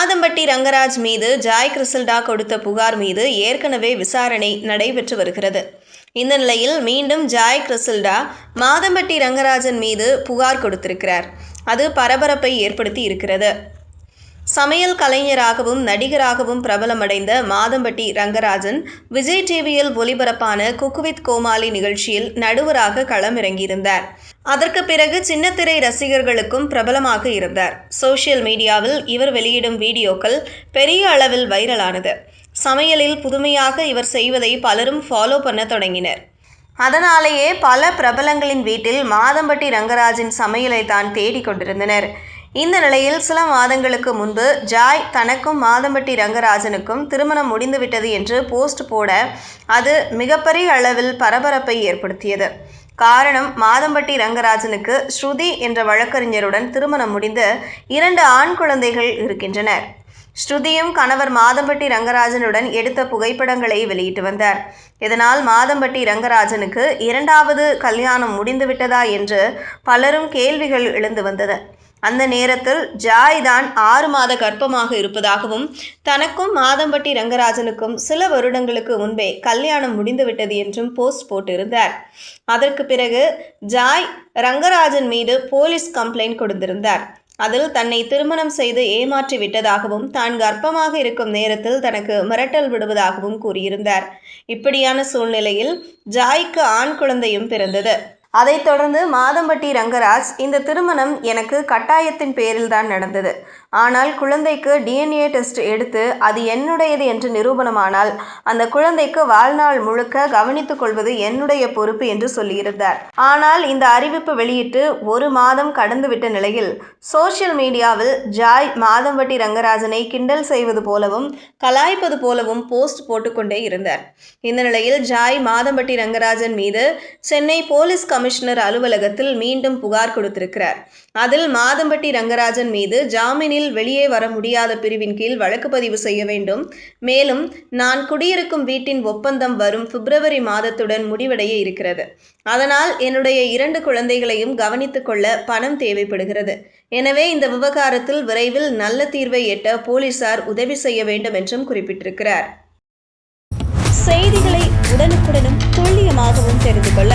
மாதம்பட்டி ரங்கராஜ் மீது ஜாய் கிறிசல்டா கொடுத்த புகார் மீது ஏற்கனவே விசாரணை நடைபெற்று வருகிறது. இந்த நிலையில் மீண்டும் ஜாய் கிறிசல்டா மாதம்பட்டி ரங்கராஜன் மீது புகார் கொடுத்திருக்கிறார். அது பரபரப்பை ஏற்படுத்தி இருக்கிறது. சமையல் கலைஞராகவும் நடிகராகவும் பிரபலமடைந்த மாதம்பட்டி ரங்கராஜன் விஜய் டிவியில் ஒளிபரப்பான குக்குவித் கோமாளி நிகழ்ச்சியில் நடுவராக களமிறங்கியிருந்தார். அதற்கு பிறகு சின்னத்திரை ரசிகர்களுக்கும் பிரபலமாக இருந்தார். சோஷியல் மீடியாவில் இவர் வெளியிடும் வீடியோக்கள் பெரிய அளவில் வைரலானது. சமையலில் புதுமையாக இவர் செய்வதை பலரும் ஃபாலோ பண்ண தொடங்கினர். அதனாலேயே பல பிரபலங்களின் வீட்டில் மாதம்பட்டி ரங்கராஜின் சமையலை தான் தேடிக் கொண்டிருந்தனர். இந்த நிலையில் சில மாதங்களுக்கு முன்பு ஜாய் தனக்கும் மாதம்பட்டி ரங்கராஜனுக்கும் திருமணம் முடிந்துவிட்டது என்று போஸ்ட் போட அது மிகப்பெரிய அளவில் பரபரப்பை ஏற்படுத்தியது. காரணம் மாதம்பட்டி ரங்கராஜனுக்கு ஸ்ருதி என்ற வழக்கறிஞருடன் திருமணம் முடிந்து இரண்டு ஆண் குழந்தைகள் இருக்கின்றனர். ஸ்ருதியும் கணவர் மாதம்பட்டி ரங்கராஜனுடன் எடுத்த புகைப்படங்களை வெளியிட்டு வந்தார். இதனால் மாதம்பட்டி ரங்கராஜனுக்கு இரண்டாவது கல்யாணம் முடிந்துவிட்டதா என்று பலரும் கேள்விகள் எழுந்து வந்தது. அந்த நேரத்தில் ஜாய் தான் ஆறு மாத கர்ப்பமாக இருப்பதாகவும் தனக்கும் மாதம்பட்டி ரங்கராஜனுக்கும் சில வருடங்களுக்கு முன்பே கல்யாணம் முடிந்துவிட்டது என்றும் போஸ்ட் போட்டிருந்தார். அதற்கு பிறகு ஜாய் ரங்கராஜன் மீது போலீஸ் கம்ப்ளைண்ட் கொடுத்திருந்தார். அதில் தன்னை திருமணம் செய்து ஏமாற்றி விட்டதாகவும் தான் கர்ப்பமாக இருக்கும் நேரத்தில் தனக்கு மிரட்டல் விடுவதாகவும் கூறியிருந்தார். இப்படியான சூழ்நிலையில் ஜாய்க்கு ஆண் குழந்தையும் பிறந்தது. அதைத் தொடர்ந்து மாதம்பட்டி ரங்கராஜ் இந்த திருமணம் எனக்கு கட்டாயத்தின் பேரில் தான் நடந்தது. ஆனால் குழந்தைக்கு டிஎன்ஏ டெஸ்ட் எடுத்து அது என்னுடையது என்று நிரூபணமானால் அந்த குழந்தைக்கு வாழ்நாள் முழுக்க கவனித்துக் கொள்வது என்னுடைய பொறுப்பு என்று சொல்லியிருந்தார். ஆனால் இந்த அறிவிப்பு வெளியிட்டு ஒரு மாதம் கடந்துவிட்ட நிலையில் சோஷியல் மீடியாவில் ஜாய் மாதம்பட்டி ரங்கராஜனை கிண்டல் செய்வது போலவும் கலாய்ப்பது போலவும் போஸ்ட் போட்டுக்கொண்டே இருந்தார். இந்த நிலையில் ஜாய் மாதம்பட்டி ரங்கராஜன் மீது சென்னை போலீஸ் கமிஷனர் அலுவலகத்தில் மீண்டும் புகார் கொடுத்திருக்கிறார். அதில் மாதம்பட்டி ரங்கராஜன் மீது ஜாமீனில் வெளியே வர முடியாத பிரிவின் கீழ் வழக்கு பதிவு செய்ய வேண்டும். மேலும் நான் குடியிருக்கும் வீட்டின் ஒப்பந்தம் வரும் பிப்ரவரி மாதத்துடன் முடிவடைய இருக்கிறது. அதனால் என்னுடைய இரண்டு குழந்தைகளையும் கவனித்துக் கொள்ள பணம் தேவைப்படுகிறது. எனவே இந்த விவகாரத்தில் விரைவில் நல்ல தீர்வை எட்ட போலீசார் உதவி செய்ய வேண்டும் என்றும் குறிப்பிட்டிருக்கிறார். செய்திகளை உடனுக்குடனும் துல்லியமாகவும் தெரிந்து கொள்ள